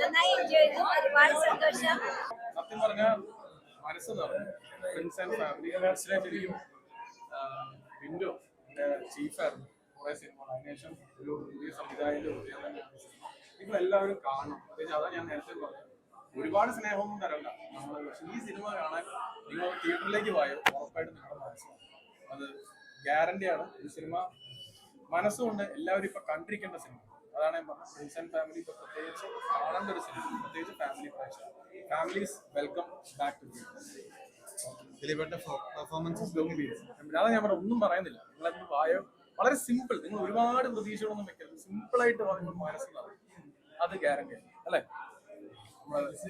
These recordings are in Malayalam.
നന്നായി എൻജോയ് ചെയ്തു. ഒരുപാട് സന്തോഷം. സത്യം പറഞ്ഞാൽ മനസ്സ് നിറഞ്ഞു ഫ്രണ്ട്സ് ആൻഡ് ഫാമിലി മനസ്സിലായിട്ടിരിക്കും. വിൻഡോ എന്റെ ചീഫായിരുന്നു. കുറേ സിനിമ അതിനുശേഷം ഒരു പുതിയ സംവിധായകന്റെ നിങ്ങൾ എല്ലാവരും കാണണം പ്രത്യേകിച്ച് അതാ ഞാൻ നേരത്തെ പറഞ്ഞു ഒരുപാട് സ്നേഹമൊന്നും തരണ്ട. നമ്മൾ ഈ സിനിമ കാണാൻ നിങ്ങൾ തിയേറ്ററിലേക്ക് പോയോ ഉറപ്പായിട്ടും നിങ്ങളുടെ മനസ്സിലാവും അത് ഗ്യാരണ്ടിയാണ് ഈ സിനിമ മനസ്സുകൊണ്ട് എല്ലാവരും ഇപ്പൊ കണ്ടിരിക്കേണ്ട സിനിമ. അതാണ് ഞാൻ പറഞ്ഞത് ഫ്രണ്ട്സ് ആൻഡ് ഫാമിലി ഇപ്പൊ പ്രത്യേകിച്ച് കാണേണ്ട ഒരു സിനിമ പ്രത്യേകിച്ച് ഫാമിലി പ്രേക്ഷകർ families welcome back to performances അതാണ് ഞാൻ പറഞ്ഞ ഒന്നും പറയുന്നില്ല. നിങ്ങളെന്ത് വായോ? വളരെ സിമ്പിൾ നിങ്ങൾ ഒരുപാട് പ്രതീക്ഷകളൊന്നും വെക്കരുത്. സിമ്പിൾ ആയിട്ട് പറയുമ്പോൾ മനസ്സിലാവും അത് ഗ്യാരണ്ടി അല്ലേ?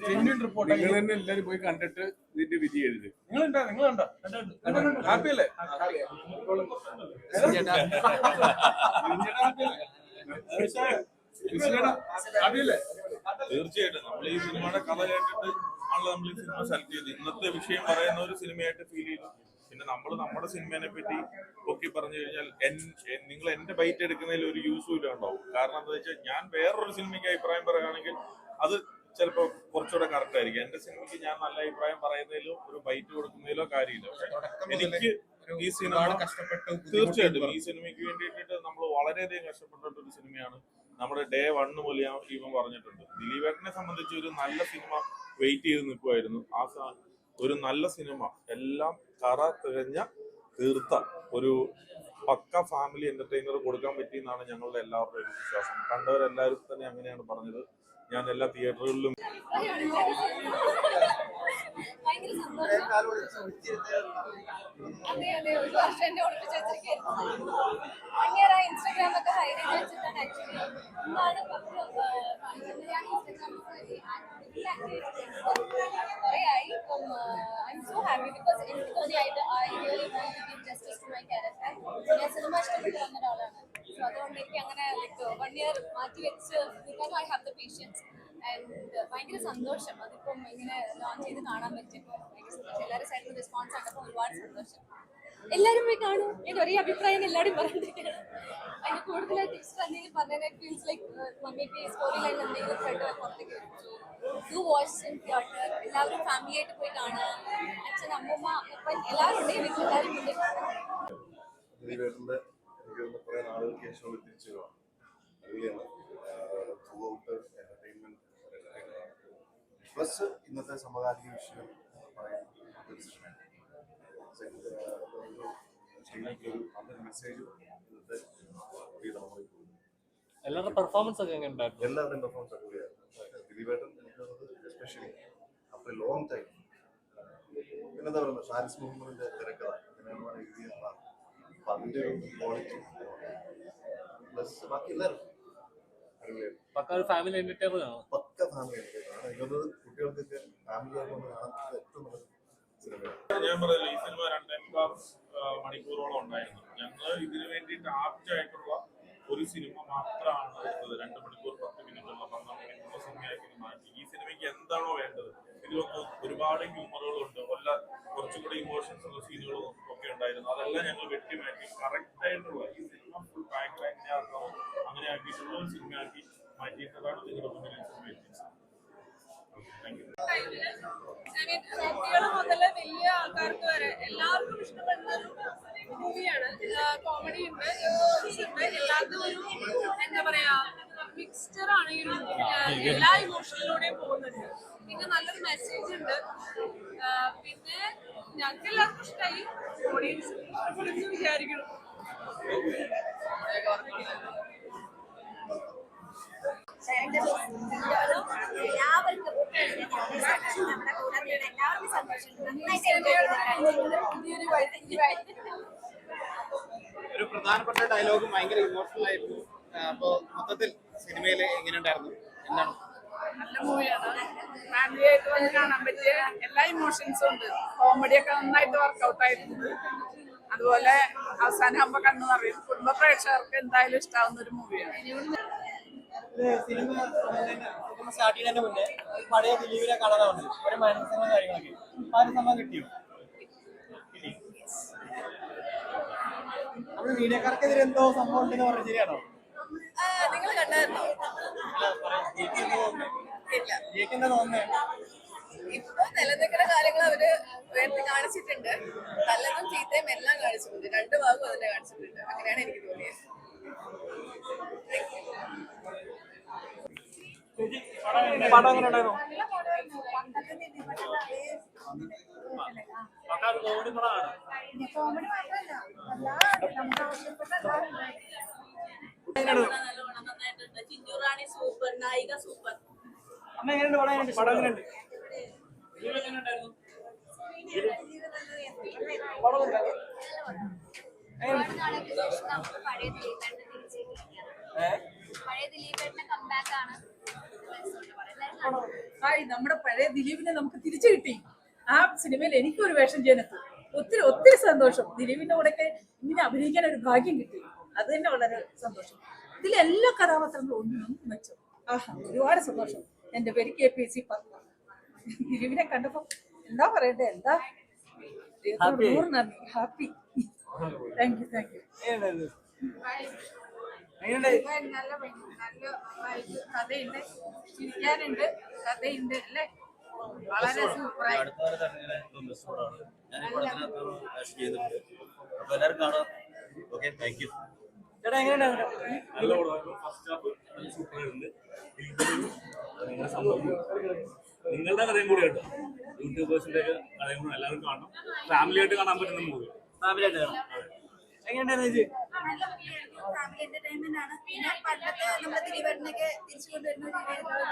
ജെന്യൂൻ റിപ്പോർട്ട് നിങ്ങൾ തന്നെ എല്ലാരും പോയി കണ്ടിട്ട് ഇതിന്റെ വിധി എഴുതി. നിങ്ങൾ ഉണ്ടോ നിങ്ങൾ ഉണ്ടാ ഹാപ്പി അല്ലേ ഹാപ്പി അല്ലേ തീർച്ചയായിട്ടും. നമ്മൾ ഈ സിനിമയുടെ കഥ കേട്ടിട്ട് ആണല്ലോ നമ്മൾ ഈ സിനിമ സെലക്ട് ചെയ്തത്. ഇന്നത്തെ വിഷയം പറയുന്ന ഒരു സിനിമയായിട്ട് ഫീൽ ചെയ്തു. പിന്നെ നമ്മൾ നമ്മുടെ സിനിമയെ പറ്റി പൊക്കി പറഞ്ഞു കഴിഞ്ഞാൽ നിങ്ങൾ എന്റെ ബൈറ്റ് എടുക്കുന്നതിൽ ഒരു യൂസും ഉണ്ടാവും കാരണം എന്താ വെച്ചാൽ ഞാൻ വേറൊരു സിനിമയ്ക്ക് അഭിപ്രായം പറയുകയാണെങ്കിൽ അത് ചിലപ്പോൾ കുറച്ചുകൂടെ കറക്റ്റ് ആയിരിക്കും. എന്റെ സിനിമയ്ക്ക് ഞാൻ നല്ല അഭിപ്രായം പറയുന്നതിലോ ഒരു ബൈറ്റ് കൊടുക്കുന്നതിലോ കാര്യമില്ല. പക്ഷെ എനിക്ക് ഈ സിനിമ കഷ്ടപ്പെട്ട് തീർച്ചയായിട്ടും. ഈ സിനിമയ്ക്ക് വേണ്ടിയിട്ട് നമ്മൾ വളരെയധികം കഷ്ടപ്പെട്ടിട്ട് ഒരു സിനിമയാണ് നമ്മുടെ ഡേ വൺ മുതൽ ഞാൻ ഇവൻ പറഞ്ഞിട്ടുണ്ട്. ദിലീപേട്ടനെ സംബന്ധിച്ച് ഒരു നല്ല സിനിമ വെയിറ്റ് ചെയ്ത് നിൽക്കുമായിരുന്നു ആ ഒരു നല്ല സിനിമ. എല്ലാം കറ തികഞ്ഞ തീർത്ത ഒരു പക്ക ഫാമിലി എന്റർടൈനർ കൊടുക്കാൻ പറ്റിയെന്നാണ് ഞങ്ങളുടെ എല്ലാവരുടെയും വിശ്വാസം. കണ്ടവരെല്ലാവരും തന്നെ അങ്ങനെയാണ് പറഞ്ഞത്. ഞാൻ എല്ലാ തിയേറ്ററുകളിലും ഭയങ്കര സന്തോഷം. അതെ അതെ ഒരു വർഷം എന്നെ ഒളിപ്പിച്ച് വെച്ചിരിക്കുന്നു അങ്ങനെ ഇൻസ്റ്റാഗ്രാം ഒക്കെ ഹൈഡ് ചെയ്ത് വെച്ചിട്ടാണ് ആക്ച്വലി ഇന്നാണ് പത്ത് ഞാൻ ഇൻസ്റ്റാഗ്രാം കുറേ ആയി അപ്പം I am so happy because എനിക്ക് തോന്നിയായിട്ട് I really want to justice to my character ഞാൻ സിനിമ ഇഷ്ടപ്പെട്ട് വന്ന ഒരാളാണ്. സോ അതുകൊണ്ട് എനിക്ക് അങ്ങനെ ലൈക്ക് വൺ ഇയർ മാറ്റി വെച്ച് ഐ ഹാവ് ദ പേഷ്യൻസ് ഭയങ്കര സന്തോഷം. അതിപ്പം ഇങ്ങനെ ലോഞ്ച് ചെയ്ത് കാണാൻ പറ്റിയപ്പോൾ ഭയങ്കര റെസ്പോൺസ് കണ്ടപ്പോൾ ഒരുപാട് സന്തോഷം. എല്ലാവരും പോയി കാണും. ഞാൻ ഒരേ അഭിപ്രായം എല്ലാവരും പറഞ്ഞിരിക്കുകയാണ് അതിന് കൂടുതലായിട്ട് ഇഷ്ടം എന്തെങ്കിലും പറഞ്ഞാൽ ഫീൽസ് ലൈക്ക് മമ്മിക്ക് സ്റ്റോറി ലൈൻ എന്തെങ്കിലും ത്രെഡ് പുറത്തേക്ക് ടു വാച്ച് ഇൻ തിയേറ്റർ എല്ലാവരും ഫാമിലി ആയിട്ട് പോയി കാണുക അച്ഛൻ അമ്മൂമ്മ അപ്പൻ എല്ലാവരും ഉണ്ട് എനിക്ക് എല്ലാവരും മുന്നിൽ ശേഷം തിരിച്ചു അടിപൊളിയാണ് പ്ലസ് ഇന്നത്തെ സമകാലിക വിഷയം. എല്ലാവരുടെ പെർഫോമൻസ് ഒക്കെ എങ്ങനെ ഉണ്ടായിരുന്നു? എല്ലാവരുടെയും പെർഫോമൻസ് അടിപൊളിയായിരുന്നു. ദിലീപേട്ടൻ എസ്പെഷ്യലി ആഫ്റ്റർ ലോങ് ടൈം പിന്നെന്താ പറയുന്നത്? ഷാരിസ് മുഹമ്മദിന്റെ തിരക്കഥ. അങ്ങനെയാണ് എഴുതിയ പടം. അപ്പൊ അതിന്റെ ഒരു ക്വാളിറ്റി പ്ലസ് ബാക്കി എല്ലാവരും. പക്ക ഫാമിലി എന്റർടൈനർ ആണ്. പക്ക ഫാമിലി എനിക്കൊന്ന് കുട്ടികൾക്കൊക്കെ ഫാമിലി ഏറ്റവും ഞാൻ പറയുന്നത് ഈ സിനിമ രണ്ടേമുക്കാൽ മണിക്കൂറോളം ഉണ്ടായിരുന്നു. ഞങ്ങൾ ഇതിനു വേണ്ടിയിട്ട് ആപ്റ്റ് ആയിട്ടുള്ള ഒരു സിനിമ മാത്രമാണ് എടുത്തത്. രണ്ട് മണിക്കൂർ പത്ത് മിനിറ്റുള്ള പന്ത്രണ്ട് മിനിറ്റുള്ള സിനിമയാക്കി മാറ്റി. ഈ സിനിമയ്ക്ക് എന്താണോ വേണ്ടത്? ഇതിലൊക്കെ ഒരുപാട് ഹ്യൂമറുകളുണ്ട്. കൊല്ല കുറച്ചുകൂടി ഇമോഷൻസ് ഉള്ള സീനുകളും ഒക്കെ ഉണ്ടായിരുന്നു. അതെല്ലാം ഞങ്ങൾ വെട്ടിമാറ്റി കറക്റ്റ് ആയിട്ടുള്ള ഈ സിനിമ ഫുൾ പാക്ക് എങ്ങനെയാക്കണം അങ്ങനെ ആക്കിയിട്ടുള്ള ഒരു സിനിമയാക്കി മാറ്റിയിട്ടതാണ് നിങ്ങളുടെ മുന്നിൽ ഈ സിനിമ എത്തിച്ചത് താങ്ക് യു കുട്ടികൾ മുതൽ വലിയ ആൾക്കാർക്ക് വരെ എല്ലാവർക്കും ഇഷ്ടപ്പെടുന്ന ഒരു മൂവിയാണ് കോമഡി ഉണ്ട് ഇമോഷൻസ് ഉണ്ട് എല്ലാത്തും ഒരു എന്താ പറയാ മിക്സ്ചർ ആണ് ഈ ഒരു എല്ലാ ഇമോഷനിലൂടെയും പോകുന്നുണ്ട്. പിന്നെ നല്ലൊരു മെസ്സേജ് ഉണ്ട്. പിന്നെ ഞങ്ങൾക്ക് എല്ലാവർക്കും ഇഷ്ടമായി ഓഡിയൻസ് വിചാരിക്കണം എല്ലാവർക്കും നമ്മുടെ കൂടെ നിന്ന് എല്ലാവർക്കും സന്തോഷം നന്നായിട്ട് enjoy ഒരു പ്രധാനപ്പെട്ട ഡയലോഗും ഭയങ്കര ഇമോഷണൽ ആയിരുന്നു. അപ്പോ മൊത്തത്തിൽ സിനിമയിൽ എങ്ങനെയുണ്ടായിരുന്നു? എന്താണ്? നല്ല മൂവിയാണ്. ഫാമിലി ആയിട്ട് വന്ന് കാണാൻ പറ്റിയ എല്ലാ ഇമോഷൻസും ഉണ്ട്. കോമഡിയൊക്കെ നന്നായിട്ട് വർക്കൗട്ട് ആയിട്ടുണ്ട്. അതുപോലെ അവസാനം ആകുമ്പോ കണ്ണു നിറയും. കുടുംബ പ്രേക്ഷകർക്ക് എന്തായാലും ഇഷ്ടാവുന്ന ഒരു മൂവിയാണ്. സിനിമ സിനിമ സ്റ്റാർട്ട് ചെയ്യുന്നതിന് മുന്നേ ഒരു പഴയ ദിലീപിനെ കാണാൻ വന്നത്. ഒരു മനസ്സിലുള്ള കാര്യങ്ങളൊക്കെ. അപ്പൊ അതിന് സമയം കിട്ടിയോ? നമ്മൾ മീഡിയക്കാർക്കെതിരെ എന്തോ സംഭവം ഉണ്ടെന്ന് പറഞ്ഞ ശരിയാണോ? നിങ്ങൾ കണ്ടായിരുന്നോ? ഇപ്പൊ നിലനിൽക്കുന്ന കാര്യങ്ങൾ അവർ ഉയർത്തി കാണിച്ചിട്ടുണ്ട്. നല്ലതും ചീത്തയും എല്ലാം കാണിച്ചിട്ടുണ്ട്. രണ്ടു ഭാഗവും അതിനെ കാണിച്ചിട്ടുണ്ട്. അങ്ങനെയാണ് എനിക്ക് തോന്നിയത്. കോമഡി മാത്രമല്ല. നമുക്ക് ആവശ്യപ്പെട്ട ഹായ് നമ്മുടെ പഴയ ദിലീപിനെ നമുക്ക് തിരിച്ചു കിട്ടി. ആ സിനിമയിൽ എനിക്കൊരു വേഷം ചെയ്യാനെത്തു ഒത്തിരി ഒത്തിരി സന്തോഷം. ദിലീപിന്റെ കൂടെയൊക്കെ ഇങ്ങനെ അഭിനയിക്കാൻ ഒരു ഭാഗ്യം കിട്ടി. അത് തന്നെ വളരെ സന്തോഷം. ഇതിൽ എല്ലാ കഥാപാത്രങ്ങളും ഒന്നും മെച്ചം ആഹാ ഒരുപാട് സന്തോഷം. എന്റെ പേര് കെ പി സി പത്മ. ദിലീപിനെ കണ്ടപ്പോ എന്താ പറയണ്ടേ? എന്താ? Happy thank you thank you നല്ല നല്ല കഥയുണ്ട്. ചിരിക്കാനുണ്ട്. കഥയുണ്ട്. അല്ലേ? വളരെ സൂപ്പറായി. ഞാൻ ഈ പടത്തിനകത്ത് ചെയ്തിട്ടുണ്ട്. അപ്പൊ എല്ലാവരും കാണാം ഓക്കെ താങ്ക് യു ചേട്ടാ എങ്ങനെയുണ്ടായിരുന്നു നിങ്ങളുടെ കഥയും കൂടി കേട്ടോ. യൂട്യൂബേഴ്സിന്റെ കഥയും കൂടി എല്ലാവരും കാണണം. ഫാമിലി ആയിട്ട് കാണാൻ പറ്റുന്ന മൂവി ഫാമിലി ആയിട്ട് കാണാം. എങ്ങനെയുണ്ടായിരുന്നു ഫാമിലി എന്റർടൈൻമെന്റ് ആണ്. പിന്നെ പണ്ടത്തെ നമ്മുടെ ദിലീപേട്ടനൊക്കെ തിരിച്ചു കൊണ്ടുവരുന്ന ഒരു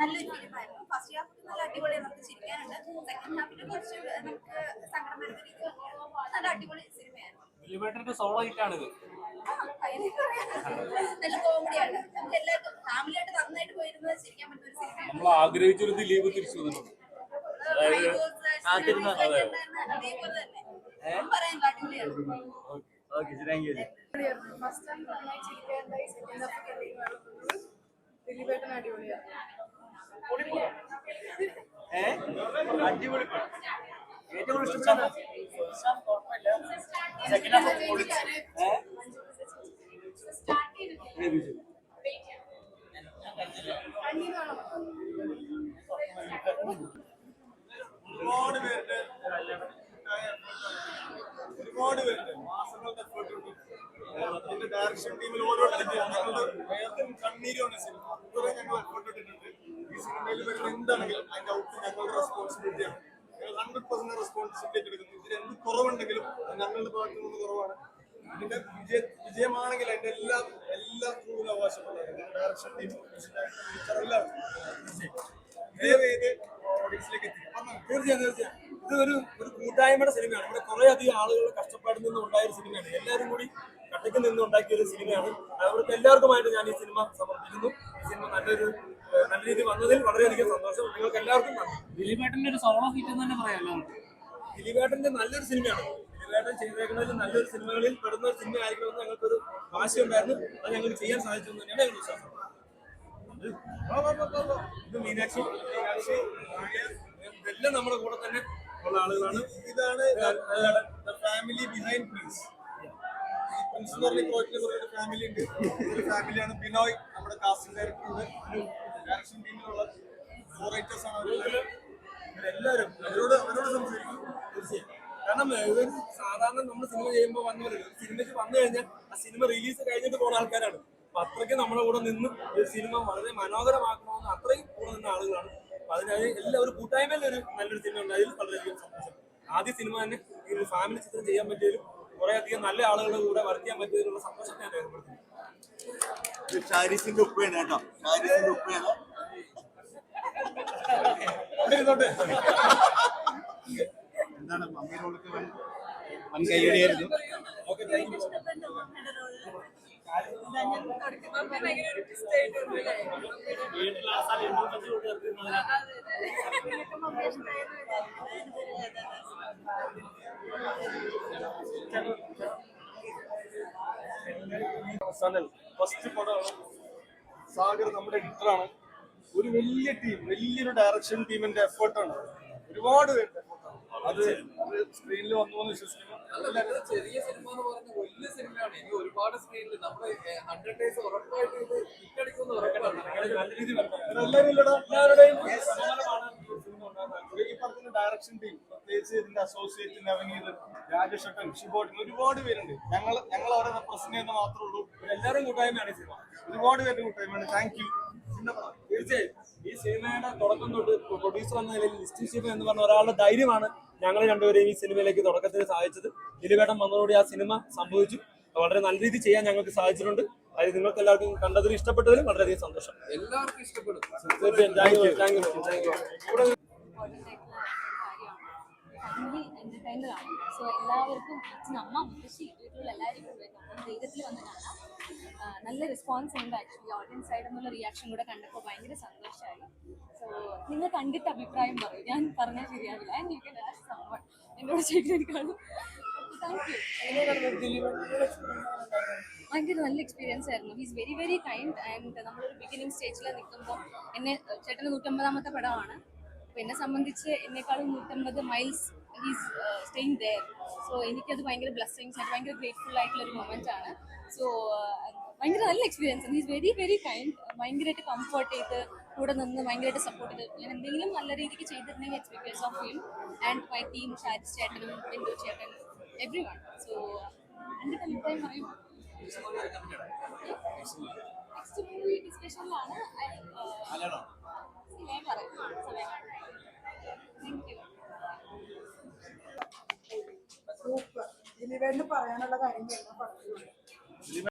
നല്ലൊരു ഫിലിമായിരുന്നു ഫസ്റ്റ് ഹാഫ് നല്ല അടിപൊളിയാണ് നമുക്ക് ചിരിക്കാനുണ്ട്. സെക്കൻഡ് ഹാഫിന് കുറച്ച് നമുക്ക് സങ്കടം വരുന്ന രീതിയിൽ നല്ല അടിപൊളി സിനിമയായിരുന്നു ദിലീപേട്ടന്റെ സോളോ അതിനൊക്കെ അറിയാം. നല്ല കോമഡിയാണ് നമുക്ക് എല്ലാവർക്കും ഫാമിലി ആയിട്ട് നന്നായിട്ട് പോയിരുന്നത് ചിരിക്കാൻ പറ്റുന്ന ഒരു സിനിമയാണ് നമ്മൾ ആഗ്രഹിച്ചൊരു ദിലീപ് തിരിച്ചു വന്നിട്ടുണ്ട്. ആ, തിരുന്ന, അതെ. അതേപോലെ തന്നെ. പറയാൻ അടിപൊളിയാണ്. Okay thank you first time നന്നായി ചിരിക്കാനുണ്ടായി സെക്കൻഡ് ഹാഫ് ദിലീപേട്ടൻ അടിപൊളിയാണ് ഏ? അടിപൊളി. ഏറ്റവും ഇഷ്ടപ്പെട്ട ഒരുപാട് പേരുടെ ഒരുപാട് പേരുടെ മാസങ്ങളുടെ എഫേർട്ട് ഉണ്ട് അതിന്റെ ഡയറക്ഷൻ ടീമിൽ ഓരോരുത്തരും ഞങ്ങളുടെ വേദം കണ്ണീരുമാണ് സിനിമ ഞങ്ങൾ എഫേർട്ട് ഇട്ടിട്ടുണ്ട് ഈ സിനിമയിൽ വരുന്ന എന്താണെങ്കിലും അതിന്റെ ഔട്ട് ഞങ്ങളുടെ റെസ്പോൺസിബിലിറ്റിയാണ് ഹൺഡ്രഡ് പെർസെന്റ് റെസ്പോൺസിബിലിറ്റി എടുക്കുന്നു. ഇതിൽ എന്ത് കുറവുണ്ടെങ്കിലും ഞങ്ങളുടെ ഭാഗത്തു നിന്ന് കുറവാണ്. ഇതിന്റെ വിജയ വിജയമാണെങ്കിൽ അതിന്റെ എല്ലാ എല്ലാ ക്രൂവിനും അവകാശപ്പെട്ടത് ഡയറക്ഷൻ ടീം ഇത് ഒരു ഒരു കൂട്ടായ്മയുടെ സിനിമയാണ്. ഇവിടെ കുറെ അധികം ആളുകളുടെ കഷ്ടപ്പാടിൽ നിന്ന് ഉണ്ടായ ഒരു സിനിമയാണ്. എല്ലാവരും കൂടി കട്ടയ്ക്ക് നിന്ന് ഉണ്ടാക്കിയ ഒരു സിനിമയാണ്. അവിടുത്തെ എല്ലാവർക്കുമായിട്ട് ഞാൻ ഈ സിനിമ സമർപ്പിക്കുന്നു. ഈ സിനിമ നല്ലൊരു നല്ല രീതിയിൽ വന്നതിൽ വളരെയധികം സന്തോഷം. നിങ്ങൾക്ക് എല്ലാവർക്കും നന്ദി. ദിലീപേട്ടന്റെ ഒരു സോളോ ഹിറ്റ് തന്നെ പറയാമല്ലോ ദിലീപേട്ടന്റെ നല്ലൊരു സിനിമയാണ്. ദിലീപേട്ടൻ ചെയ്തേക്കുന്നതിൽ നല്ലൊരു സിനിമകളിൽ പെടുന്ന ഒരു സിനിമ ആയിരിക്കണമെന്ന് ഞങ്ങൾക്കൊരു ആശയമുണ്ടായിരുന്നു. അത് ഞങ്ങൾക്ക് ചെയ്യാൻ സാധിച്ചു എന്ന് തന്നെയാണ് ഞങ്ങൾ വിശ്വാസം. ഇത് മീനാക്ഷി. മീനാക്ഷി ഇതെല്ലാം നമ്മുടെ കൂടെ തന്നെ ഉള്ള ആളുകളാണ്. ഇതാണ് ഫാമിലി ബിഹൈൻഡ് പ്രിൻസ് പ്രിൻസ് എന്ന് പറഞ്ഞ പ്രോജക്റ്റിന് ഒരു ഫാമിലി ഉണ്ട്. ഒരു ഫാമിലിയാണ് ബിനോയ് നമ്മുടെ കാസ്റ്റിംഗ് ഡയറക്ടർ ഉണ്ട്. ഡയറക്ഷൻ ടീമിലുള്ള ഫോർ റൈറ്റേഴ്സ് ആണ് അവരെല്ലാവരും എല്ലാവരും അവരോട് അവരോട് സംസാരിക്കും. തീർച്ചയായും. കാരണം സാധാരണ നമ്മൾ സിനിമ ചെയ്യുമ്പോൾ വന്നവര് സിനിമയ്ക്ക് വന്നു കഴിഞ്ഞാൽ ആ സിനിമ റിലീസ് കഴിഞ്ഞിട്ട് പോകുന്ന ആൾക്കാരാണ്. അപ്പൊ അത്രയ്ക്ക് നമ്മുടെ കൂടെ നിന്ന് ഒരു സിനിമ വളരെ മനോഹരമാക്കണമെന്ന് അത്രയും കൂടെ നിന്ന ആളുകളാണ്. അപ്പൊ അതിനായി എല്ലാവരും കൂട്ടായ്മയിൽ ഒരു നല്ലൊരു സിനിമ ഉണ്ടായതിൽ വളരെയധികം സന്തോഷം. ആദ്യ സിനിമ തന്നെ ഈ ഫാമിലി ചിത്രം ചെയ്യാൻ പറ്റിയതിലും കുറെ അധികം നല്ല ആളുകളുടെ കൂടെ വർക്ക് ചെയ്യാൻ പറ്റിയതിലുള്ള സന്തോഷത്തെ ഞാൻ രേഖപ്പെടുത്തുന്നു. ഷാരിസിന്റെ ഉപ്പയാണ് കേട്ടോ. ഷാരിസിന്റെ ഉപ്പയാണ്. എന്താണ് മമ്മി റോളൊക്കെ വൻ കൈയടിയായിരുന്നു ഓക്കെ ഫസ്റ്റ് പടമാണ്. സാഗർ നമ്മുടെ എഡിറ്ററാണ് ഒരു വലിയ ടീം വലിയൊരു ഡയറക്ഷൻ ടീമിന്റെ എഫേർട്ടാണ് ഒരുപാട് പേരുടെ എഫേർട്ടാണ് അത് അത് സ്ക്രീനിൽ വന്നു എന്ന് വിശ്വസിക്കുന്നു. അല്ല ചെറിയ സിനിമ എന്ന് പറയുന്നത് വലിയ സിനിമയാണ് എനിക്ക് ഒരുപാട് സ്ക്രീനിൽ നമ്മൾ ഹൺഡ്രഡ് ഡേയ്സ് ഉറപ്പായിട്ട് ഇത് ഹിറ്റടിക്കുന്ന ഉറപ്പാണ്. നല്ല രീതിയിൽ എല്ലാവരും എല്ലാവരുടെയും ഈ പറഞ്ഞ ഡയറക്ഷൻ ടീം പ്രത്യേകിച്ച് ഇതിന്റെ അസോസിയേറ്റ് നവനീത് ശുഭോട്ടൻ ഷിബോട്ടൻ ഒരുപാട് പേരുണ്ട്. ഞങ്ങൾ ഞങ്ങൾ അവരെ റെപ്രസെന്റ് ചെയ്യുന്ന മാത്രമേ ഉള്ളൂ. എല്ലാവരും കൂട്ടായ്മയാണ് ഈ സിനിമ. ഒരുപാട് പേരുടെ കൂട്ടായ്മയാണ്. Thank you. തീർച്ചയായും. ഈ സിനിമയുടെ തുടക്കം തൊട്ട് പ്രൊഡ്യൂസർ എന്ന നിലയിൽ ലിസ്റ്റിൻ ഷിബ് എന്ന് പറഞ്ഞ ഒരാളുടെ ധൈര്യമാണ് ഞങ്ങൾ രണ്ടുപേരെയും ഈ സിനിമയിലേക്ക് തുടക്കത്തിൽ സാധിച്ചത് ദിലീപേട്ടൻ വന്നതോടെ ആ സിനിമ സംഭവിച്ചു. വളരെ നല്ല രീതിയിൽ ചെയ്യാൻ ഞങ്ങൾക്ക് സാധിച്ചിട്ടുണ്ട്. അത് നിങ്ങൾക്ക് എല്ലാവർക്കും കണ്ടതിൽ ഇഷ്ടപ്പെട്ടതിലും വളരെയധികം സന്തോഷം. എല്ലാവർക്കും ഇഷ്ടപ്പെടും തീർച്ചയായും thank you thank you thank you important ആയിട്ടുള്ള കാര്യമാണ് എന്റർടൈനർ സോ എല്ലാവർക്കും അച്ഛൻ അമ്മ മുത്തശ്ശി വീട്ടിലുള്ള എല്ലാവരും പോയി കാണാം ധൈര്യത്തിൽ വന്ന് കാണാം. നല്ല റെസ്പോൺസ് ഉണ്ട് ആക്ച്വലി ഓഡിയൻസ് സൈഡിൽ നിന്നുള്ള റിയാക്ഷൻ കൂടെ കണ്ടപ്പോൾ ഭയങ്കര സന്തോഷമായി സോ നിങ്ങൾ കണ്ടിട്ട് അഭിപ്രായം പറയും. ഞാൻ പറഞ്ഞാൽ ശരിയാവില്ല. And you can ask summon എന്നോട് ചോദിക്കാനും ഭയങ്കര നല്ല എക്സ്പീരിയൻസ് ആയിരുന്നു. He's very very kind and നമ്മളൊരു ബിഗിനിങ് സ്റ്റേജിൽ നിൽക്കുമ്പോൾ എന്നെ ചേട്ടന് നൂറ്റമ്പതാമത്തെ പടമാണ്. അപ്പോൾ എന്നെ സംബന്ധിച്ച് എന്നെക്കാളും നൂറ്റമ്പത് miles he's staying there so എനിക്കത് ഭയങ്കര ബ്ലെസ്സിങ്സ് ആയിട്ട് ഭയങ്കര ഗ്രേറ്റ്ഫുൾ ആയിട്ടുള്ള ഒരു മൊമെന്റ് ആണ്. സോ ഭയങ്കര നല്ല എക്സ്പീരിയൻസ് ആണ് ഹീസ് വെരി വെരി കൈൻഡ് ഭയങ്കരമായിട്ട് കംഫർട്ട് ചെയ്ത് കൂടെ നിന്ന് ഭയങ്കരമായിട്ട് സപ്പോർട്ട് ചെയ്ത് ഞാൻ എന്തെങ്കിലും നല്ല രീതിക്ക് ചെയ്തിരുന്നെങ്കിൽ it's because of him and my team Shari ചേട്ടനും ബിന്ദു ചേട്ടൻ എവ്രി വൺ സോ എന്റെ അഭിപ്രായം പറയും? നെക്സ്റ്റ് മൂവി ഡിസ്കഷനിലാണ് പറയാം. താങ്ക് യു സൂപ്പർ ഇനി വേണ്ടി പറയാനുള്ള കാര്യങ്ങളെല്ലാം പറഞ്ഞു